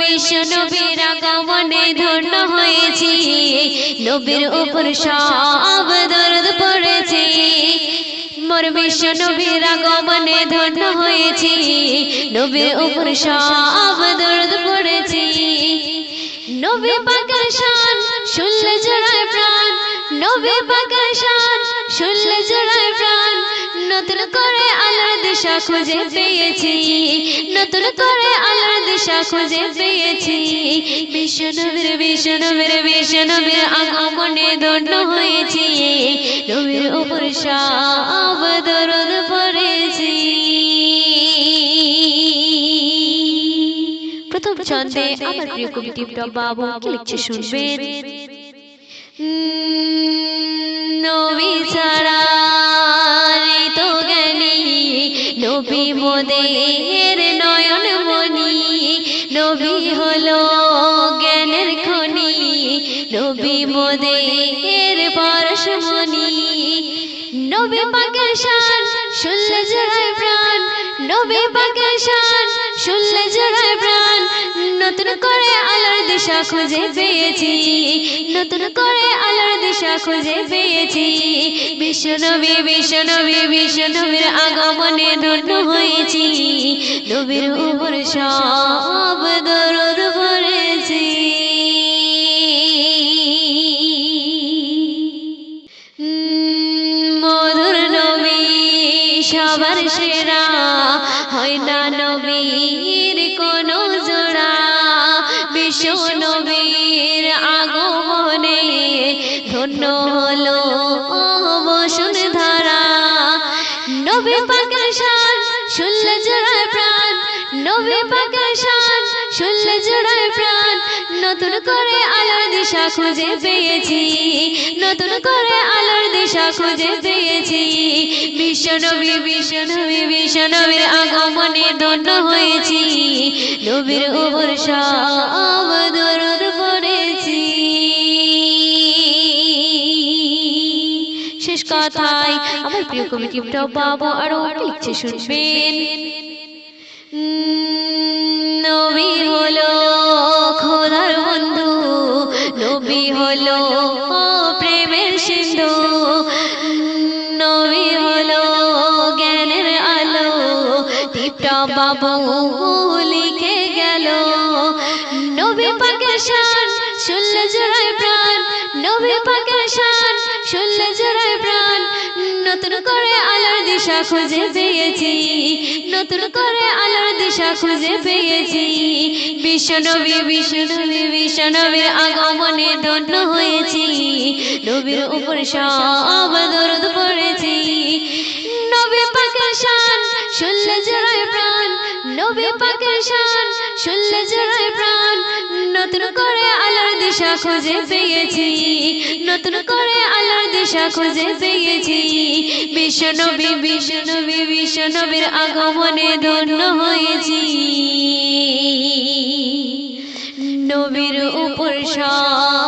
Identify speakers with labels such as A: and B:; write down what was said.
A: বিশ্ব নবীর আগমনে ধন্য হয়েছি। নবীর উপর সব দরদ পড়েছি। মোর বিশ্ব নবীর আগমনে ধন্য হয়েছি। নবীর উপর সব দরদ পড়েছি। নবী পাকের শান শুনলে জড়ায় প্রাণ। নবী পাকের শান শুনলে জড়ায় প্রাণ। নতুন করে আলোর দিশা খুঁজে পেয়েছি। নতুন করে দিশা খুঁজে পেয়েছি। বিশ্বনবীর বিশ্বনবীর বিশ্বনবীর আগমনে ধন্য হয়েছি। নবীর উপর সব দরদ পড়েছি। প্রথম ছন্দে আমার প্রিয় কবি টিপটপ বাবু কি লিখছে শুনবেন? নবী ছাড়া তো জ্ঞানী, নবী মোদের নবী হলো জ্ঞানের খনি, নবী মোদের পরশমণি নবী পাকের শান শুনলে জড়ায় প্রাণ, নবী পাকের শান শুনলে জড়ায় প্রাণ। নতুন করে আলোর দিশা খুঁজে পেয়েছি, নতুন করে আলোর দিশা খুঁজে পেয়েছি। বিশ্বনবী বিশ্বনবী বিশ্বনবীর আগমনে ধন্য হয়েছি, নবীর উপর সব সবার সেরা। হয় না নবীর কোন জোড়া। বিশ্ব নবীর আগমনে ধন্য হলো বসুন্ধরা নবী পাকের শান শুনলে জোড়ায় প্রাণ। নবী পাকের শান শুনলে জোড়ায় প্রাণ। নতুন করে আলোর দিশা খুঁজে পেয়েছি। নতুন করে আলোর দিশা খুঁজে পেয়েছি। বিশ্বনবী বিশ্বনবী, বিশ্বনবীর আগমনে ধন্য হয়েছি। নবীর উপর সব দরদ পড়েছি। শেষ কথায় আমার প্রিয় কবি টিপটপ বাবু আরও লিখছে শুনবেন। বাবু লিখে গেল, নবী পাকের শান শুনলে জোড়ায় প্রাণ, নবী পাকের শান শুনলে জোড়ায় প্রাণ, নতুন করে আলোর দিশা খুঁজে পেয়েছি, নতুন করে আলোর দিশা খুঁজে পেয়েছি বিশ্বনবী বিশ্বনবী বিশ্বনবীর আগমনে ধন্য হয়েছি, নবীর উপর সব দরদ পড়েছি। শুনলে জড়ায় প্রাণ, নবী পাকের শান শুনলে জড়ায় প্রাণ। নতুন করে আলোর দিশা খুঁজে পেয়েছি, নতুন করে আলোর দিশা খুঁজে পেয়েছি। বিশ্বনবী বিশ্বনবী বিশ্বনবীর আগমনে ধন্য হয়েছি। নবীর উপর সব